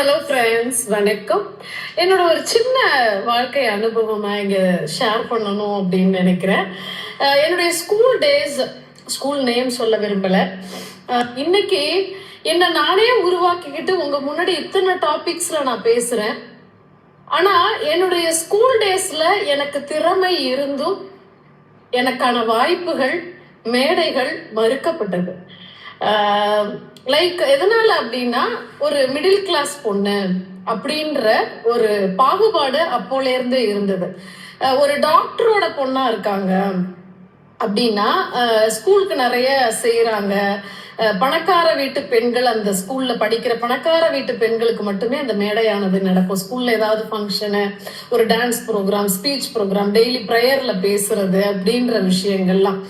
Hello friends வணக்கம். என்னோட ஒரு சின்ன வாழ்க்கை அனுபவமா இங்க ஷேர் பண்ணணும் அப்படின்னு நினைக்கிறேன். என்னுடைய ஸ்கூல் டேஸ் ஸ்கூல் நேம் சொல்ல விரும்பல. இன்னைக்கு என்னை நானே உருவாக்கிக்கிட்டு உங்க முன்னாடி இத்தனை டாபிக்ஸ்ல நான் பேசுறேன். ஆனா என்னுடைய ஸ்கூல் டேஸ்ல எனக்கு திறமை இருந்தும் எனக்கான வாய்ப்புகள் மேடைகள் மறுக்கப்பட்டது. லைக் எதனால அப்படின்னா ஒரு மிடில் கிளாஸ் பொண்ணு அப்படின்ற ஒரு பாகுபாடு அப்போலேருந்தே இருந்தது. ஒரு டாக்டரோட பொண்ணா இருக்காங்க அப்படின்னா ஸ்கூலுக்கு நிறைய செய்கிறாங்க பணக்கார வீட்டு பெண்கள் அந்த ஸ்கூல்ல படிக்கிற பணக்கார வீட்டு பெண்களுக்கு மட்டுமே அந்த மேடையானது நடக்கும். ஸ்கூல்ல ஏதாவது ஃபங்க்ஷனு ஒரு dance program speech program daily ப்ரேயர்ல பேசுறது அப்படின்ற விஷயங்கள்லாம்.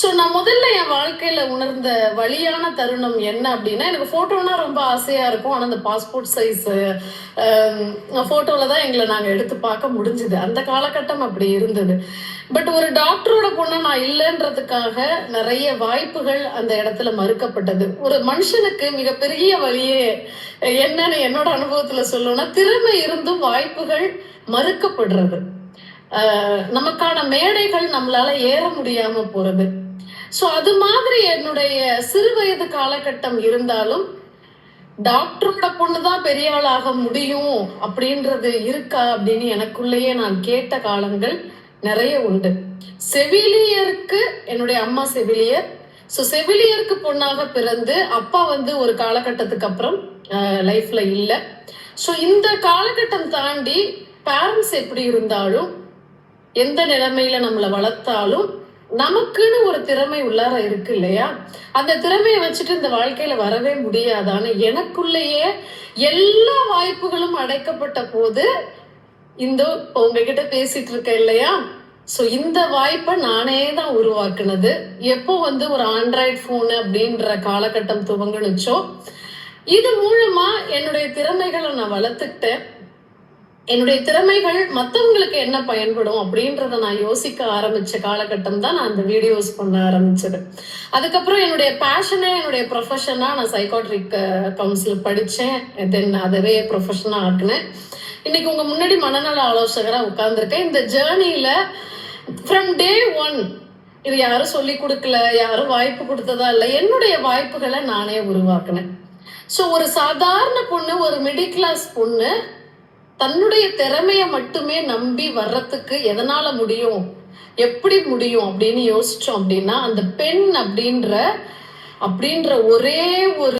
ஸோ நான் முதல்ல என் வாழ்க்கையில் உணர்ந்த வழியான தருணம் என்ன அப்படின்னா எனக்கு போட்டோனா ரொம்ப ஆசையாக இருக்கும். ஆனால் அந்த பாஸ்போர்ட் சைஸ் ஃபோட்டோவில் தான் எங்களை நாங்கள் எடுத்து பார்க்க முடிஞ்சுது. அந்த காலகட்டம் அப்படி இருந்தது. பட் ஒரு டாக்டரோட பொண்ணு நான் இல்லைன்றதுக்காக நிறைய வாய்ப்புகள் அந்த இடத்துல மறுக்கப்பட்டது. ஒரு மனுஷனுக்கு மிகப்பெரிய வழியே என்னன்னு என்னோட அனுபவத்தில் சொல்லணும்னா திறமை இருந்தும் வாய்ப்புகள் மறுக்கப்படுறது. நமக்கான மேடைகள் நம்மளால ஏற முடியாம போறது. ஸோ அது மாதிரி என்னுடைய சிறு வயது காலகட்டம் இருந்தாலும் டாக்டரோட பொண்ணுதான் பெரிய ஆளாக முடியும் அப்படின்றது இருக்கா அப்படின்னு எனக்குள்ளேயே நான் கேட்ட காலங்கள் நிறைய உண்டு. செவிலியருக்கு என்னுடைய அம்மா செவிலியர். ஸோ செவிலியருக்கு பொண்ணாக பிறந்து அப்பா வந்து ஒரு காலகட்டத்துக்கு அப்புறம் லைஃப்ல இல்லை. ஸோ இந்த காலகட்டம் தாண்டி பேரண்ட்ஸ் எப்படி இருந்தாலும் எந்த நிலைமையில நம்மளை வளர்த்தாலும் நமக்குன்னு ஒரு திறமை உள்ளார இருக்கு இல்லையா? அந்த திறமையை வச்சுட்டு இந்த வாழ்க்கையில வரவே முடியாதான்னு எனக்குள்ளேயே எல்லா வாய்ப்புகளும் அடைக்கப்பட்ட போது இந்த உங்ககிட்ட பேசிட்டு இருக்கேன் இல்லையா? ஸோ இந்த வாய்ப்பை நானே தான் உருவாக்குனது. எப்போ வந்து ஒரு ஆண்ட்ராய்ட் ஃபோனு அப்படின்ற காலகட்டம் துவங்குனுச்சோ இது மூலமா என்னுடைய திறமைகளை நான் வளர்த்துக்கிட்டேன். என்னுடைய திறமைகள் மற்றவங்களுக்கு என்ன பயன்படும் அப்படின்றத நான் யோசிக்க ஆரம்பிச்ச காலகட்டம் தான் நான் அந்த வீடியோஸ் பண்ண ஆரம்பிச்சது. அதுக்கப்புறம் என்னுடைய பேஷனே என்னுடைய ப்ரொஃபஷனா நான் சைக்காட்ரிக் கவுன்சில் படித்தேன் தென் அதவே ப்ரொஃபஷனாக ஆக்குனேன். இன்னைக்கு உங்க முன்னாடி மனநல ஆலோசகராக உட்கார்ந்துருக்கேன். இந்த ஜேர்னியில ஃப்ரம் டே ஒன் இது யாரும் சொல்லி கொடுக்கல யாரும் வாய்ப்பு கொடுத்ததா இல்லை என்னுடைய வாய்ப்புகளை நானே உருவாக்குனேன். ஸோ ஒரு சாதாரண பொண்ணு ஒரு மிடில் கிளாஸ் பொண்ணு தன்னுடைய திறமைய மட்டுமே நம்பி வர்றதுக்கு எதனால முடியும்? எப்படி முடியும் அப்படின்னு யோசிச்சோம் அப்படின்னா அந்த பெண் அப்படின்ற அப்படின்ற ஒரே ஒரு